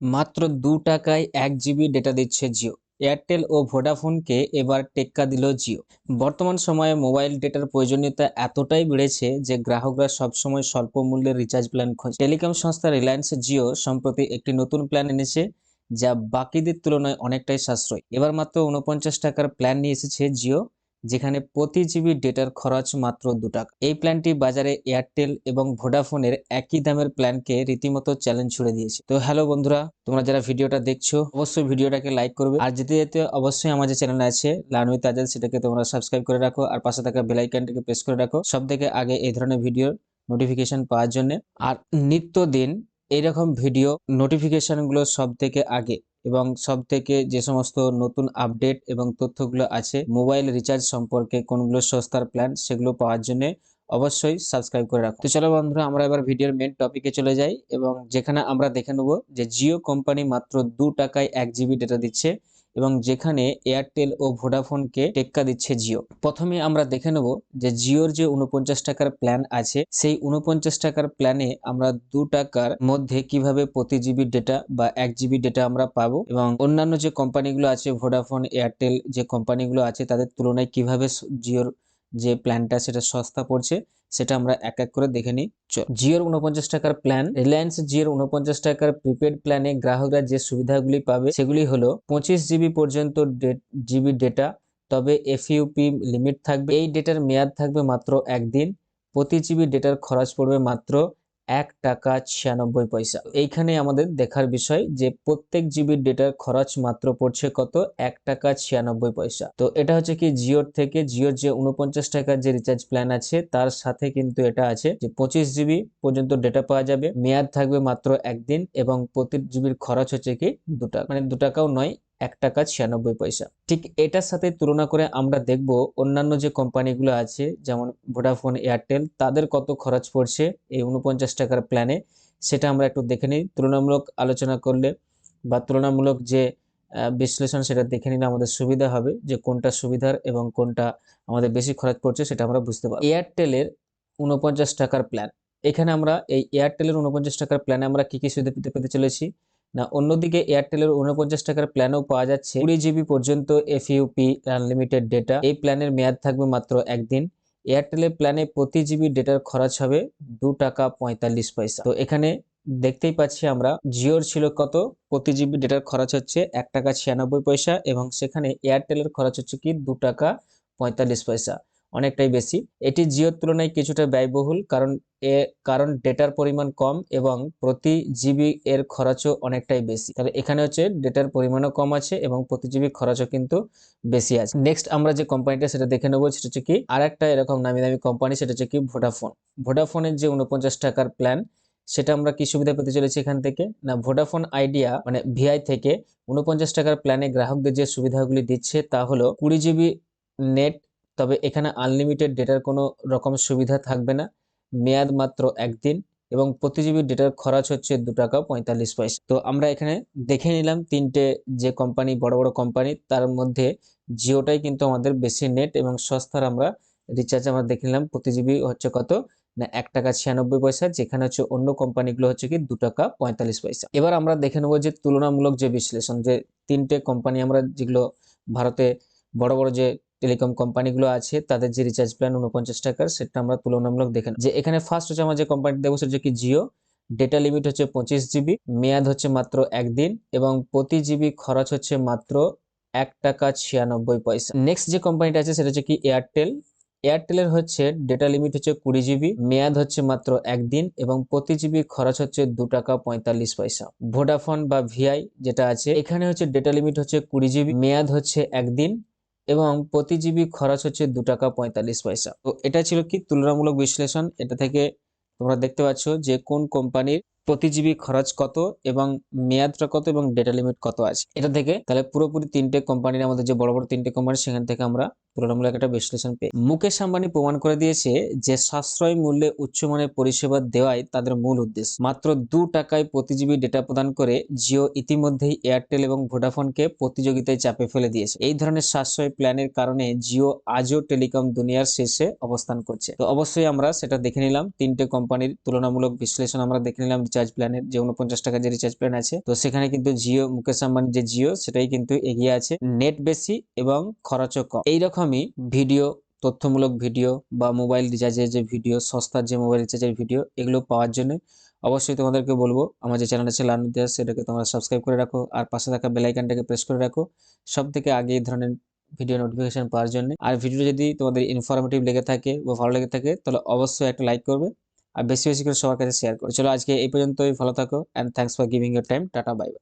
মাত্র দু টাকায় এক জিবি ডেটা দিচ্ছে জিও এয়ারটেল ও ভোডাফোনকে এবার টেক্কা দিল জিও বর্তমান সময়ে মোবাইল ডেটার প্রয়োজনীয়তা এতটাই বেড়েছে যে গ্রাহকরা সবসময় স্বল্প মূল্যের রিচার্জ প্ল্যান খোঁজে। টেলিকম সংস্থা রিলায়েন্স জিও সম্প্রতি একটি নতুন প্ল্যান এনেছে, যা বাকিদের তুলনায় অনেকটাই সাশ্রয়। এবার মাত্র উনপঞ্চাশ টাকার প্ল্যান নিয়ে এসেছে জিও যেখানে প্রতি জিবি ডেটার খরচ মাত্র দু টাকা। এই প্ল্যানটি বাজারে এয়ারটেল এবং ভোডাফোনের একই দামের প্ল্যানকে রীতিমতো চ্যালেঞ্জ ছুড়ে দিয়েছে। তো হ্যালো বন্ধুরা, তোমরা যারা ভিডিওটা দেখছ, অবশ্যই ভিডিওটাকে লাইক করবে। আর যেতে যেতে অবশ্যই আমার যে চ্যানেল আছে লানুই তাজাল সেটাকে তোমরা সাবস্ক্রাইব করে রাখো আর পাশে থাকা বেল আইকনটাকে প্রেস করে রাখো। সব থেকে আগে এই ধরনের ভিডিওর নোটিফিকেশন পাওয়ার জন্য। আর নিত্যদিন এইরকম ভিডিও নোটিফিকেশানগুলো সব থেকে আগে এবং সব থেকে যে সমস্ত নতুন আপডেট এবং তথ্যগুলো আছে, মোবাইল রিচার্জ সম্পর্কে কোনগুলো সস্তার প্ল্যান সেগুলো পাওয়ার জন্য অবশ্যই সাবস্ক্রাইব করে রাখো। তো চলো বন্ধুরা, আমরা এবার ভিডিওর মেন টপিকে চলে যাই এবং যেখানে আমরা দেখে নেব যে জিও কোম্পানি মাত্র দু টাকায় এক জিবি ডেটা দিচ্ছে। এবং যেখানে এয়ারটেল ও ভোডাফোনকে টেক্কা দিচ্ছে জিও। প্রথমে আমরা দেখে নেব যে জিওর যে উনপঞ্চাশ টাকার প্ল্যান আছে, সেই উনপঞ্চাশ টাকার প্ল্যানে আমরা দু টাকার মধ্যে কীভাবে প্রতি জিবি ডেটা বা এক জিবি ডেটা আমরা পাবো এবং অন্যান্য যে কোম্পানিগুলো আছে, ভোডাফোন, এয়ারটেল যে কোম্পানিগুলো আছে, তাদের তুলনায় কীভাবে জিওর যে প্ল্যানটা সেটা সস্তা পড়ছে, সেটা আমরা এক এক করে দেখে নিই। জিওর উনপঞ্চাশ টাকার প্ল্যান রিলায়েন্স জিওর উনপঞ্চাশ টাকার প্রিপেড প্ল্যানে গ্রাহকরা যে সুবিধাগুলি পাবে, সেগুলি হলো পঁচিশ জিবি পর্যন্ত জিবি ডেটা তবে এফইউপি লিমিট থাকবে। এই ডেটার মেয়াদ থাকবে মাত্র একদিন প্রতি জিবি ডেটার খরচ পড়বে মাত্র এক টাকা ছিয়ানব্বই পয়সা। এইখানে আমাদের দেখার বিষয় যে প্রত্যেক জিবি ডেটার খরচ মাত্র পড়ছে কত? এক টাকা ছিয়ানব্বই পয়সা। তো এটা হচ্ছে কি জিওর থেকে, জিওর যে উনপঞ্চাশ টাকার যে রিচার্জ প্ল্যান আছে, তার সাথে কিন্তু এটা আছে যে পঁচিশ জিবি পর্যন্ত ডেটা পাওয়া যাবে। মেয়াদ থাকবে মাত্র একদিন এবং প্রতি জিবির খরচ হচ্ছে কি দু টাকা মানে দু টাকাও নয় এক টাকা ছিয়ানব্বই পয়সা। ঠিক এটার সাথে তুলনা করে আমরা দেখব অন্যান্য যে কোম্পানিগুলো আছে, যেমন ভোডাফোন এয়ারটেল তাদের কত খরচ পড়ছে এই উনপঞ্চাশ টাকার প্ল্যানে সেটা আমরা একটু দেখে নিই। তুলনামূলক আলোচনা করলে বা তুলনামূলক যে বিশ্লেষণ সেটা দেখে নিলে আমাদের সুবিধা হবে যে কোনটা সুবিধার এবং কোনটা আমাদের বেশি খরচ পড়ছে সেটা আমরা বুঝতে পারব। এয়ারটেলের উনপঞ্চাশ টাকার প্ল্যান এখানে আমরা এই এয়ারটেলের উনপঞ্চাশ টাকার প্ল্যানে আমরা কি কি সুবিধা পেতে পেতে চলেছি? না, অন্যদিকে এয়ারটেলের উনপঞ্চাশ টাকার প্ল্যানও পাওয়া যাচ্ছে। কুড়ি জিবি পর্যন্ত এফইউপি আনলিমিটেড ডেটা। এই প্ল্যানের মেয়াদ থাকবে মাত্র একদিন। এয়ারটেলের প্ল্যানে প্রতি জিবি ডেটার খরচ হবে দু টাকা পঁয়তাল্লিশ পয়সা। তো এখানে দেখতেই পাচ্ছি আমরা, জিওর ছিল কত? প্রতি জিবি ডেটার খরচ হচ্ছে এক টাকা ছিয়ানব্বই পয়সা এবং সেখানে এয়ারটেলের খরচ হচ্ছে কি? দু টাকা পঁয়তাল্লিশ পয়সা। অনেকটাই বেশি। এটি জিওর তুলনায় কিছুটা ব্যয়বহুল কারণ এ, কারণ ডেটার পরিমাণ কম এবং প্রতি জিবি এর খরচও অনেকটাই বেশি। তাহলে এখানে হচ্ছে ডেটার পরিমাণও কম আছে এবং প্রতি জিবি খরচও কিন্তু বেশি আছে। নেক্সট আমরা যে কোম্পানিটা সেটা দেখে নেব, সেটা হচ্ছে কি আর একটা এরকম নামি দামি কোম্পানি, সেটা হচ্ছে কি ভোডাফোন ভোডাফোনের যে উনপঞ্চাশ টাকার প্ল্যান, সেটা আমরা কি সুবিধা পেতে চলেছি এখান থেকে? না ভোডাফোন আইডিয়া মানে ভিআই থেকে উনপঞ্চাশ টাকার প্ল্যানে গ্রাহকদের যে সুবিধাগুলি দিচ্ছে তা হলো কুড়ি জিবি নেট তবে এখানে আনলিমিটেড ডেটার কোনো রকম সুবিধা থাকবে না। মেয়াদ মাত্র একদিন এবং প্রতি জিবি ডেটার খরচ হচ্ছে দু টাকা পঁয়তাল্লিশ পয়সা। তো আমরা এখানে দেখে নিলাম তিনটে যে কোম্পানি বড় বড় কোম্পানি তার মধ্যে জিওটাই কিন্তু আমাদের বেশি নেট এবং সস্তার আমরা রিচার্জ আমরা দেখে নিলাম। প্রতি জিবি হচ্ছে কত? না, এক টাকা ছিয়ানব্বই পয়সা, যেখানে হচ্ছে অন্য কোম্পানিগুলো হচ্ছে কি দু টাকা পঁয়তাল্লিশ পয়সা। এবার আমরা দেখে নেব যে তুলনামূলক যে বিশ্লেষণ, যে তিনটে কোম্পানি আমরা যেগুলো ভারতে বড় বড় যে টেলিকম কোম্পানিগুলো আছে, তাদের যে রিচার্জ প্ল্যান উনপঞ্চাশ টাকার, সেটা আমরা তুলনামূলক দেখে নেব। যে এখানে ফার্স্ট হচ্ছে আমার যে কোম্পানি দেবো, সেটা কি জিও ডেটা লিমিট হচ্ছে পঁচিশ জিবি মেয়াদ হচ্ছে মাত্র একদিন এবং প্রতি জিবি খরচ হচ্ছে মাত্র এক টাকা ছিয়ানব্বই পয়সা। নেক্সট যে কোম্পানিটা আছে, সেটা হচ্ছে কি এয়ারটেল এয়ারটেলের হচ্ছে ডেটা লিমিট হচ্ছে কুড়ি জিবি মেয়াদ হচ্ছে মাত্র একদিন এবং প্রতি জিবি খরচ হচ্ছে দু টাকা পঁয়তাল্লিশ পয়সা। ভোডাফোন বা ভিআই যেটা আছে, এখানে হচ্ছে ডেটা লিমিট হচ্ছে কুড়ি জিবি মেয়াদ হচ্ছে একদিন এবং প্রতি জিবি খরচ হচ্ছে দু টাকা পঁয়তাল্লিশ পয়সা। তো এটা ছিল কি তুলনামূলক বিশ্লেষণ। এটা থেকে তোমরা দেখতে পাচ্ছ যে কোন কোম্পানির প্রতি জিবি খরচ কত এবং মেয়াদটা কত এবং ডেটা লিমিট কত আছে? এটা থেকে তাহলে পুরোপুরি তিনটে কোম্পানির আমাদের যে বড় বড় তিনটে কোম্পানি সেখান থেকে আমরা তুলনামূলক একটা বিশ্লেষণ পেয়ে। মুকেশ আম্বানি প্রমাণ করে দিয়েছে যে সাশ্রয় মূল্যে উচ্চমানের পরিষেবা দেওয়াই তাদের মূল উদ্দেশ্য। মাত্র দু টাকায় প্রতি জিবি ডেটা প্রদান করে জিও ইতিমধ্যেই এয়ারটেল এবং ভোডাফোনকে প্রতিযোগিতায় চাপে ফেলে দিয়েছে। এই ধরনের সাশ্রয় প্ল্যানের কারণে জিও আজও টেলিকম দুনিয়ার শীর্ষে অবস্থান করছে। তো অবশ্যই আমরা সেটা দেখে নিলাম। তিনটে কোম্পানির তুলনামূলক বিশ্লেষণ আমরা দেখে নিলাম। রিচার্জ প্ল্যানের যে উনপঞ্চাশ টাকা যে রিচার্জ প্ল্যান আছে, তো সেখানে কিন্তু জিও, মুকেশ আম্বানির যে জিও, সেটাই কিন্তু এগিয়ে আছে নেট বেশি এবং খরচও কম। এইরকমই ভিডিও, তথ্যমূলক ভিডিও বা মোবাইল রিচার্জের যে ভিডিও, সস্তার যে মোবাইল রিচার্জের ভিডিও, এগুলো পাওয়ার জন্য অবশ্যই তোমাদেরকে বলব আমার যে চ্যানেল আছে লার্ন ইতিহাস সেটাকে তোমরা সাবস্ক্রাইব করে রাখো, আর পাশে থাকা বেল আইকনটাকে প্রেস করে রাখো সব থেকে আগে এই ধরনের ভিডিও নোটিফিকেশন পাওয়ার জন্য। আর ভিডিও যদি তোমাদের ইনফরমেটিভ লেগে থাকে বা ভালো লেগে থাকে, তাহলে অবশ্যই একটা লাইক করবে আর বেশি বেশি করে সবার কাছে শেয়ার করো। চলো আজকে এই পর্যন্তই, ভালো থাকো and thanks for giving your time tata bye bye